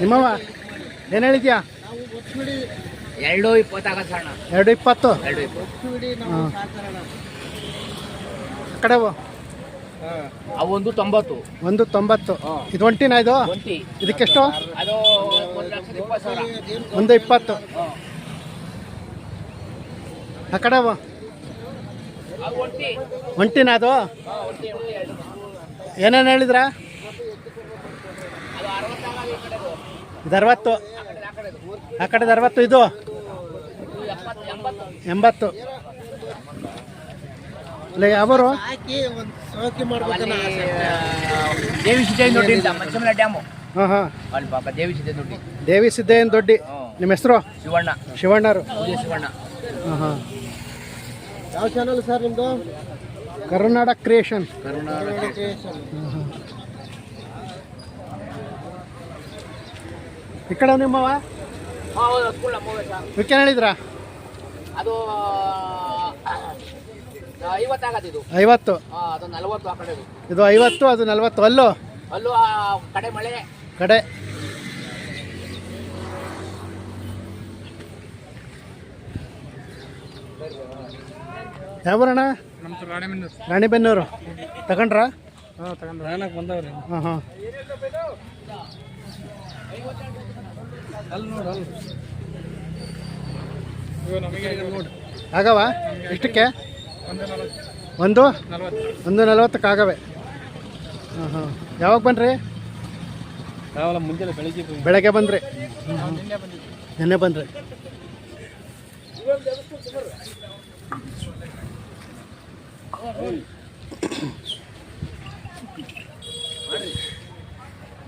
ನಿಮ್ಮವ ಏನು ಹೇಳಿದ್ಯಾ? ಎರಡು ಇಪ್ಪತ್ತಾಗತ್ತೆ ಎರಡು ಇಪ್ಪತ್ತು? ಎರಡು ಇಪ್ಪತ್ತು. ಹಾಂ. ಕಡೆವು ಅವು ಒಂದು ತೊಂಬತ್ತು. ಒಂದು ತೊಂಬತ್ತು. ಇದು ಒಂಟಿನ ಇದು? ಇದಕ್ಕೆಷ್ಟು? ಒಂದು ಇಪ್ಪತ್ತು. ಆ ಕಡೆ ಒಂಟಿನ ಅದು? ಏನೇನು ಹೇಳಿದ್ರ ಅದು ಅರವತ್ತಾಗಲ್ಲ ಈ ಕಡೆದು ಇದು ಅರವತ್ತು ಆ ಕಡೆ ಕಡೆದು ಅರವತ್ತು ಇದು? ಎಂಬತ್ತು. ಎಂಬತ್ತು ಇಲ್ಲ ಯಾವರು ಅಲ್ಲಿ ದೇವಿ ಸಿದ್ದೇನ್ ದೊಡ್ಡಿ ಡ್ಯಾಮು. ಹಾಂ ಹಾಂ. ಅಲ್ಲಿ ದೇವಿ ಸಿದ್ದೇನ್ ದೊಡ್ಡಿ. ದೇವಿ ಸಿದ್ದೇನ್ ದೊಡ್ಡಿ. ನಿಮ್ಮ ಹೆಸರು? ಶಿವಣ್ಣ. ಶಿವಣ್ಣರು. ಶಿವಣ್ಣ. ಹಾಂ ಹಾಂ. ಯಾವ ಚಾನಲ್ ಸರ್ ನಿಮ್ದು? ಕರ್ನಾಟಕ ಕ್ರಿಯೇಷನ್. ಈ ಕಡೆ ನಿಮ್ಮವ ಹಾಂ ಹೌದು ಸ್ಕೂಲ್ ಮೂವತ್ತ ಇವಕ್ಕೆ ಹೇಳಿದ್ರ? ಅದು ಐವತ್ತಾಗತ್ತೆ ಇದು. ಐವತ್ತು. ಹಾಂ ಅದು ನಲವತ್ತು ಆ ಕಡೆ ಇದು ಐವತ್ತು ಅದು ನಲ್ವತ್ತು. ಅಲ್ಲೂ? ಅಲ್ಲೂ ಕಡೆ ಮಳೆ. ಕಡೆ. ಯಾವೂರಣ್ಣ ರಾಣಿಬೆನ್ನೂರು. ತಗೊಂಡ್ರಾ? ತಗೊಂಡ್ರ. ಬಂದವ್ರಿ ಹಾಂ ಹಾಂ. ಅಲ್ಲಿ ನೋಡಿ ಅಲ್ಲಿ. ನೋಡಿ. ಆಗವ? ಎಷ್ಟಕ್ಕೆ? ಒಂದು? ಒಂದು ನಲವತ್ತಕ್ಕೆ ಆಗವೆ ಹಾಂ ಹಾಂ ಯಾವಾಗ ಬನ್ನಿರಿ ಯಾವಾಗ ಮುಂಜಾನೆ ಬೆಳಿಗ್ಗೆ ಬಂದ್ರಿ ನಿನ್ನೆ ಬನ್ನಿರಿ ನೆನ್ನೆ ಬಂದ್ರಿ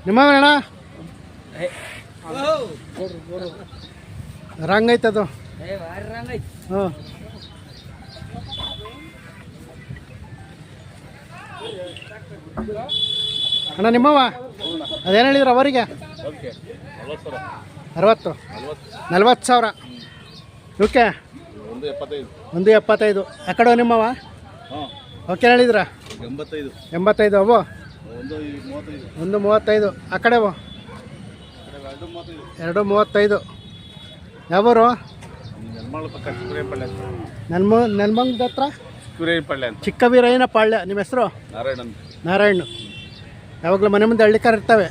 ನಿಮ್ಮವಣ್ಣ ರಂಗ್ ಐತದು ಹಾಂ ಅಣ್ಣ ನಿಮ್ಮವ ಅದೇನು ಹೇಳಿದ್ರು ಅವರಿಗೆ? ಅರವತ್ತು. ನಲ್ವತ್ತು ಸಾವಿರ. ಓಕೆ. ಒಂದು ಎಪ್ಪತ್ತೈದು. ಆ ಕಡೆ ನಿಮ್ಮವ ಓಕೆ, ಹೇಳಿದ್ರ? ಎಂಬತ್ತೈದು. ಅವು ಒಂದು ಮೂವತ್ತೈದು. ಆ ಕಡೆವು ಎರಡು ಮೂವತ್ತೈದು. ಯಾವರು? ನನ್ಮ ನೆನ್ಮಂಗದ ಹತ್ರ. ಪಾಳ್ಯ ನಿಮ್ಮ ಹೆಸರು? ನಾರಾಯಣ ನಾರಾಯಣ್. ಯಾವಾಗಲೂ ಮನೆ ಮುಂದೆ ಹಳ್ಳಿಕಾರ ಇರ್ತವೆ.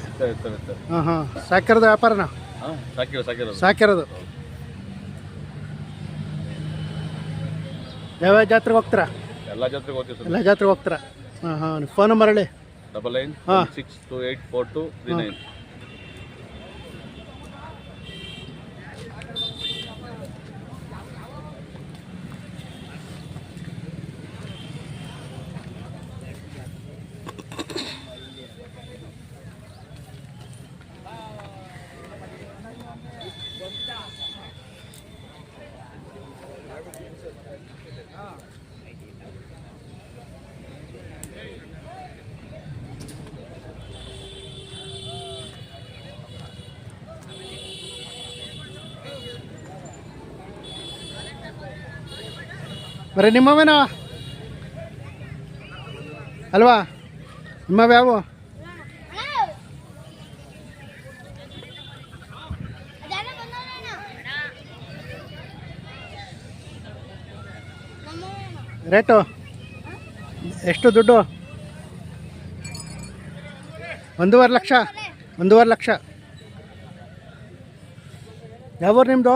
ಹಾಂ ಹಾಂ. ಸಾಕಿರೋದು ವ್ಯಾಪಾರನ? ಸಾಕಿರೋದು ಯಾವ್ಯಾವ ಜಾತ್ರೆಗೆ ಹೋಗ್ತೀರಾ? ಎಲ್ಲ ಜಾತ್ರೆಗೆ ಹೋಗ್ತೀವಿ ಎಲ್ಲ ಜಾತ್ರೆಗೆ ಹೋಗ್ತೀರಾ? ಹಾಂ ಹಾಂ. ಫೋನ್ ನಂಬರ್ ಹೇಳಿ. ಡಬಲ್ ನೈನ್ ಹಾಂ. Six two eight four two three nine. ಬರೀ ನಿಮ್ಮವೇನೋ ಅಲ್ವಾ? ನಿಮ್ಮವ ಯಾವು ರೇಟು? ಎಷ್ಟು ದುಡ್ಡು? ಒಂದೂವರೆ ಲಕ್ಷ? ಒಂದೂವರೆ ಲಕ್ಷ. ಯಾವೂರು ನಿಮ್ಮದು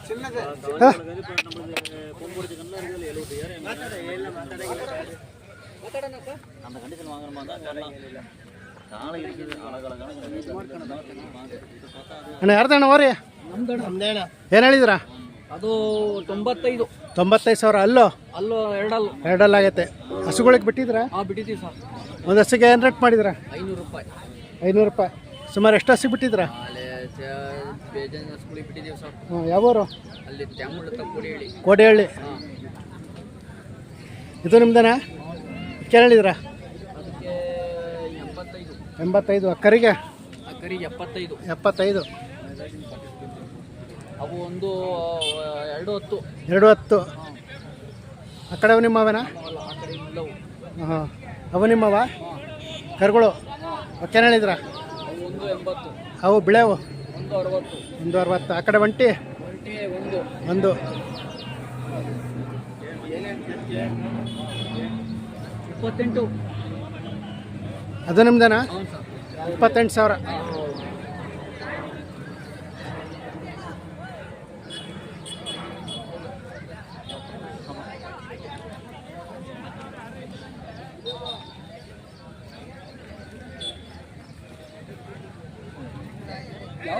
ಹಾಯ್ ಹಾ ಅಣ್ಣ ಯಾರ್ದಣ್ಣ ಓರಿ ಏನು ಹೇಳಿದ್ರ ಅದು ತೊಂಬತ್ತೈದು. ತೊಂಬತ್ತೈದು ಸಾವಿರ. ಅಲ್ಲೋ? ಅಲ್ಲೋ ಎರಡಲ್ಲು. ಎರಡಲ್ಲ ಆಗೈತೆ. ಹಸುಗಳಿಗೆ ಬಿಟ್ಟಿದ್ರಾ ಆ ಬಿಟ್ಟಿದ್ದೀವಿ ಸರ್. ಒಂದು ಹಸಿಗೆ ಏನು ರೇಟ್ ಮಾಡಿದ್ರಾ ಐನೂರು ರೂಪಾಯಿ. ಐನೂರು ರೂಪಾಯಿ. ಸುಮಾರು ಎಷ್ಟು ಹಸಿ ಬಿಟ್ಟಿದ್ರಾ ಬೇಜಾನ್ ಸ್ಕೂಲಿಗೆ ಬಿಟ್ಟಿದ್ದೀವಿ ಸರ್. ಹ್ಞೂ ಯಾವೂರು ಅಲ್ಲಿ ತ್ಯಾಮುಳ್ಳ ತಪ್ಪುಡಿ ಹೇಳಿ ಕೋಟೆಹಳ್ಳಿ. ಹಾಂ. ಇದು ನಿಮ್ದೇನಾ? ಕೇಳಿದ್ರಾ ಅದಕ್ಕೆ ಎಂಬತ್ತೈದು. ಎಂಬತ್ತೈದು ಅಕ್ಕರಿಗೆ? ಅಕ್ಕರಿಗೆ ಕರಿ ಎಪ್ಪತ್ತೈದು. ಎಪ್ಪತ್ತೈದು. ಅವು ಒಂದು ಎರಡು ಹೊತ್ತು. ಎರಡು ಹತ್ತು. ಆ ಕಡೆ ಅವು ನಿಮ್ಮವೇನಾ? ಅವ ಆ ಕಡೆ ಇಲ್ಲವು. ಹಾಂ. ಅವು ನಿಮ್ಮವ? ಕರುಗಳು. ಅವು ಒಂದು ಎಂಬತ್ತು. ಅವು ಬಿಳೆವು. ಒಂದು ಅರವತ್ತು. ಆ ಕಡೆ ಒಂಟಿ? ಒಂದು. ಅದು ನಿಮ್ದೇನಾ? ಇಪ್ಪತ್ತೆಂಟು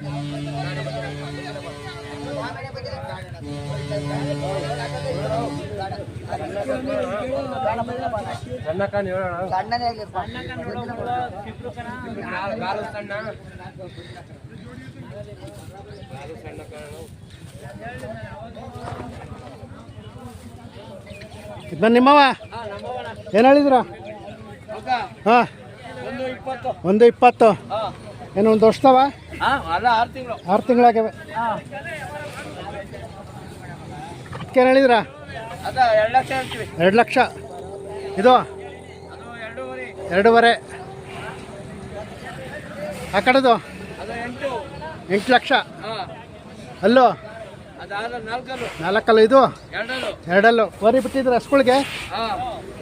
ಹೌದು ಸರ್ ಇಪ್ಪತ್ತೆಂಟು ಸಾವಿರ ಯಾವ್ದು ಸರ್ ಇದು ಯೂಟ್ಯೂಬ್ ಚಾನಲ್ ಇದು ನಿಮ್ಮವ? ಏನು ಹೇಳಿದ್ರ? ಹಾಂ. ಒಂದು ಇಪ್ಪತ್ತು. ಒಂದು ಇಪ್ಪತ್ತು. ಏನು ಒಂದು ವರ್ಷದವ ಆರು ತಿಂಗಳು. ಆರು ತಿಂಗಳಾಗ್ಯವೆ. ಹಾಂ. ಏನು ಹೇಳಿದ್ರ? ಎರಡು ಲಕ್ಷ ಇದು? ಎರಡೂವರೆ. ಆ ಕಡೆದು? ಎಂಟು. ಲಕ್ಷ. ಅಲ್ಲೋ? ನಾಲ್ಕಲ್ಲು. ಇದು? ಎರಡಲ್ಲು. ವರಿ ಬಿಟ್ಟಿದ್ರ ಹಸ್ಗಳಿಗೆ ಹಾಂ.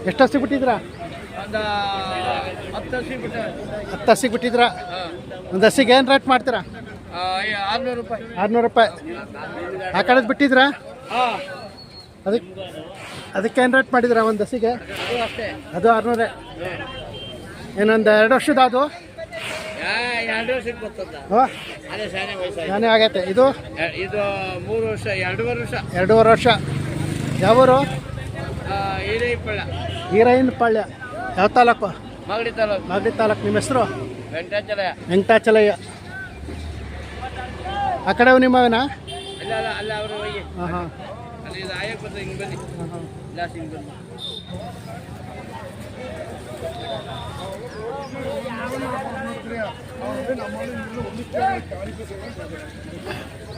ಎಷ್ಟು ಹಸಿ ಬಿಟ್ಟಿದ್ರ? ಹತ್ತು ಹಸಿಗೆ ಬಿಟ್ಟಿದ್ರ? ಒಂದು ಹಸಿಗೆ ಏನು ರೇಟ್ ಮಾಡ್ತೀರಾ? ಆರ್ನೂರು ರೂಪಾಯಿ. ಆರುನೂರು ರೂಪಾಯಿ. ಆ ಕಡೆದು ಬಿಟ್ಟಿದ್ರ? ಅದಕ್ಕೆ ಅದಕ್ಕೆ ಏನು ರೇಟ್ ಮಾಡಿದ್ರ ಒಂದು ಹಸಿಗೆ? ಅದು ಆರ್ನೂರೇ. ಏನೊಂದು ಎರಡು ವರ್ಷದ ಅದು? ನಾನೇ ಆಗೈತೆ. ಇದು? ಇದು ಮೂರು ವರ್ಷ ಎರಡೂವರೆ ವರ್ಷ. ಎರಡೂವರೆ ವರ್ಷ. ಯಾವೂರು? ಪಳ್ಯ ಹೀರೈನ್ ಪಾಳ್ಯ ಯಾವ ತಾಲೂಕು? ಮಾಗಡಿ ತಾಲೂಕು. ಮಾಗಡಿ ತಾಲೂಕು. ನಿಮ್ಮ ಹೆಸರು? ವೆಂಕಟಾಚಲಯ್ಯ. ವೆಂಕಟಾಚಲಯ್ಯ. ಆ ಕಡೆ ನಿಮ್ಮವೇನಾ ಅಲ್ಲ ಅಲ್ಲ ಅಲ್ಲ ಅವರು ಹೋಗಿ. ಹಾಂ ಹಾಂ.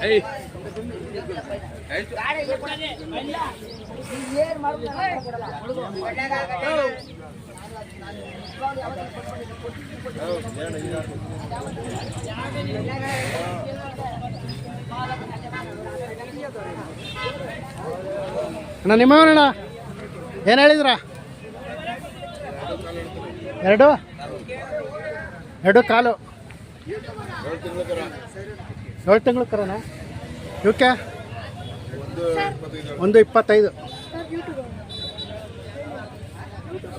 ಅಲ್ಲಿ ಅಣ್ಣ ನಿಮ್ಮವನಣ್ಣ ಏನು ಹೇಳಿದ್ರ? ಎರಡು? ಎರಡು ಕಾಲು. ಏಳು ತಿಂಗಳು ಕರಣ ಇವಕ್ಕೆ ಒಂದು ಇಪ್ಪತ್ತೈದು.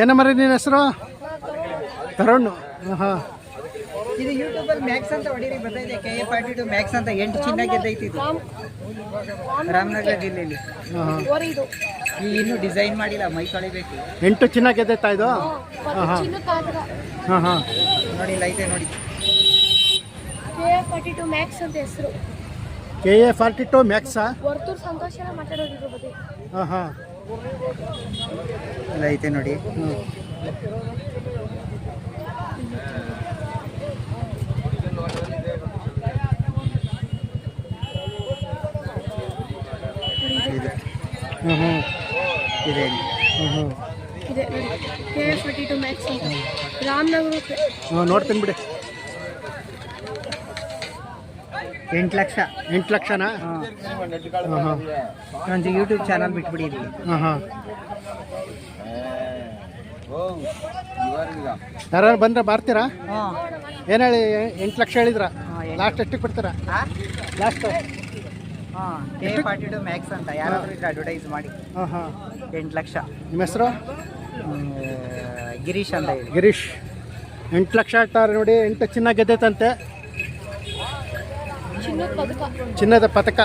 ಏನು ಮರಿ ನಿನ್ನ ಹೆಸರು? ತರುಣ್. ಹಾಂ. ಹಾಂ ಇದು ಯೂಟ್ಯೂಬಲ್ಲಿ ಮ್ಯಾಕ್ಸ್ ಅಂತ ಹೊಡೀರಿ ಬರ್ತಾಯಿದೆ K A forty two max ಅಂತ ಎಂಟು ಚಿನ್ನ ಗೆದ್ದೈತಿ ಇದು. ರಾಮನಗರ ಜಿಲ್ಲೆಯಲ್ಲಿ ಈ ಇನ್ನೂ ಡಿಸೈನ್ ಮಾಡಿಲ್ಲ ಮೈ ತೊಳಿಬೇಕು. ಎಂಟು ಚಿನ್ನ ಗೆದ್ದೈತಾ ಇದು? ಹಾಂ ಹಾಂ ಚಿನ್ನ ಕಾದ್ರ ಹಾಂ ಹಾಂ. ನೋಡಿ ಐತೆ ನೋಡಿ. ಕೆ ಫಾರ್ಟಿ ಟು ಮ್ಯಾಕ್ಸ್ ಅಂತ ಹೆಸರು. ಕೆ ಎ ಫಾರ್ಟಿ ಟು ಮ್ಯಾಕ್ಸಾ? ವರ್ತೂರ್ ಸಂತೋಷ ಮಾತಾಡೋದಿದ್ರು ಬಗ್ಗೆ ಹಾಂ ಹಾಂ. ಇಲ್ಲ ಐತೆ ನೋಡಿ. ಹ್ಞೂ ಇದು. ಹ್ಞೂ ಹ್ಞೂ ಇದೆ. ಹ್ಞೂ ಹ್ಞೂ ಇದೆ ನೋಡಿ ಕೆ ಫಾರ್ಟಿ ಟು ಮ್ಯಾಕ್ಸ್ ಅಂತ. ರಾಮನಗರ ಹ್ಞೂ ನೋಡ್ತೀನಿ ಬಿಡಿ. ಎಂಟು ಲಕ್ಷ. ಎಂಟು ಲಕ್ಷನಾ? ಹಾಂ. ಹಾಂ ಒಂದು ಯೂಟ್ಯೂಬ್ ಚಾನಲ್ ಬಿಟ್ಬಿಡಿ ಇಲ್ಲಿ ಹಾಂ ಹಾಂ ಯಾರು ಬಂದ್ರೆ ಬರ್ತೀರಾ? ಹಾಂ. ಏನು ಹೇಳಿ ಎಂಟು ಲಕ್ಷ ಹೇಳಿದ್ರ. ಲಾಸ್ಟ್ ಎಷ್ಟಕ್ಕೆ ಕೊಡ್ತೀರಾ? ಲಾಸ್ಟ್ ಹಾಂ ಕೆ ಫಾರ್ಟಿ ಟು ಮ್ಯಾಕ್ಸ್ ಅಂತ. ಯಾರಾದರೂ ಇದ್ರೆ ಅಡ್ವರ್ಟೈಸ್ ಮಾಡಿ. ಹಾಂ ಹಾಂ ಎಂಟು ಲಕ್ಷ. ನಿಮ್ಮ ಹೆಸರು? ಗಿರೀಶ್ ಅಂತ ಹೇಳಿ. ಗಿರೀಶ್. ಎಂಟು ಲಕ್ಷ ಆಗ್ತಾರೆ ನೋಡಿ ಎಂಟು ಚಿನ್ನ ಗೆದ್ದೈತಂತೆ. చిన్న పథక.